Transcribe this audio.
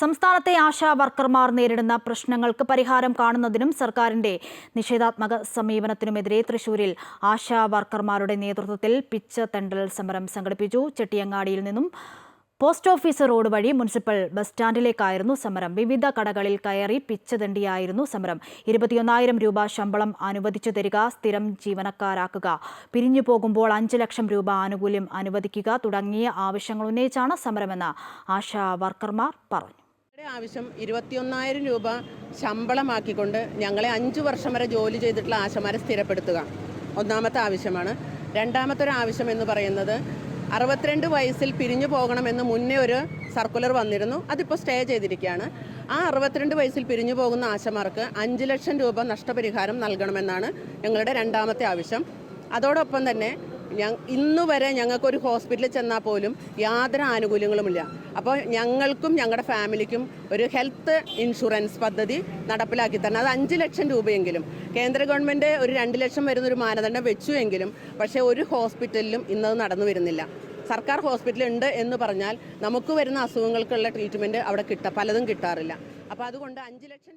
സംസ്ഥാനത്തെ ആശാ വർക്കർമാർ നേരിടുന്ന പ്രശ്നങ്ങൾക്ക് പരിഹാരം കാണുന്നതിനും സർക്കാരിന്റെ നിഷേധാത്മക സമീപനത്തിനുമെതിരെ തൃശൂരിൽ ആശാ വർക്കർമാരുടെ നേതൃത്വത്തിൽ പിച്ച് തെണ്ടൽ സമരം സംഘടിപ്പിച്ചു. ചെട്ടിയങ്ങാടിയിൽ നിന്നും പോസ്റ്റ് ഓഫീസ് റോഡ് വഴി മുനിസിപ്പൽ ബസ് സ്റ്റാൻഡിലേക്കായിരുന്നു സമരം. വിവിധ കടകളിൽ കയറി പിച്ച് തെണ്ടിയായിരുന്നു സമരം. ഇരുപത്തിയൊന്നായിരം രൂപ ശമ്പളം അനുവദിച്ചു തരിക സ്ഥിരം ജീവനക്കാരാക്കുക. പിരിഞ്ഞു പോകുമ്പോൾ അഞ്ച് ലക്ഷം രൂപ ആനുകൂല്യം അനുവദിക്കുക തുടങ്ങിയ ആവശ്യങ്ങൾ ഉന്നയിച്ചാണ് സമരമെന്ന് ആശാ വർക്കർമാർ പറഞ്ഞു. ആവശ്യം ഇരുപത്തിയൊന്നായിരം രൂപ ശമ്പളമാക്കിക്കൊണ്ട് ഞങ്ങളെ അഞ്ച് വർഷം വരെ ജോലി ചെയ്തിട്ടുള്ള ആശമാരെ സ്ഥിരപ്പെടുത്തുക. ഒന്നാമത്തെ ആവശ്യമാണ്. രണ്ടാമത്തെ ഒരു ആവശ്യം എന്ന് പറയുന്നത് അറുപത്തിരണ്ട് വയസ്സിൽ പിരിഞ്ഞു പോകണമെന്ന് മുന്നേ ഒരു സർക്കുലർ വന്നിരുന്നു. അതിപ്പോൾ സ്റ്റേ ചെയ്തിരിക്കുകയാണ്. ആ അറുപത്തിരണ്ട് വയസ്സിൽ പിരിഞ്ഞു പോകുന്ന ആശമാർക്ക് അഞ്ച് ലക്ഷം രൂപ നഷ്ടപരിഹാരം നൽകണമെന്നാണ് ഞങ്ങളുടെ രണ്ടാമത്തെ ആവശ്യം. അതോടൊപ്പം തന്നെ ഞ ഇന്നു വരെ ഞങ്ങൾക്കൊരു ഹോസ്പിറ്റലിൽ ചെന്നാൽ പോലും യാതൊരു ആനുകൂല്യങ്ങളുമില്ല. അപ്പോൾ ഞങ്ങൾക്കും ഞങ്ങളുടെ ഫാമിലിക്കും ഒരു ഹെൽത്ത് ഇൻഷുറൻസ് പദ്ധതി നടപ്പിലാക്കി തരണം. അത് അഞ്ച് ലക്ഷം രൂപയെങ്കിലും. കേന്ദ്ര ഗവൺമെന്റ് ഒരു രണ്ട് ലക്ഷം വരുന്ന ഒരു മാനദണ്ഡം വെച്ചു എങ്കിലും പക്ഷേ ഒരു ഹോസ്പിറ്റലിലും ഇന്നത് നടന്നു വരുന്നില്ല. സർക്കാർ ഹോസ്പിറ്റൽ ഉണ്ട് എന്ന് പറഞ്ഞാൽ നമുക്ക് വരുന്ന അസുഖങ്ങൾക്കുള്ള ട്രീറ്റ്മെന്റ് അവിടെ കിട്ട പലതും കിട്ടാറില്ല. അപ്പോൾ അതുകൊണ്ട് അഞ്ച് ലക്ഷം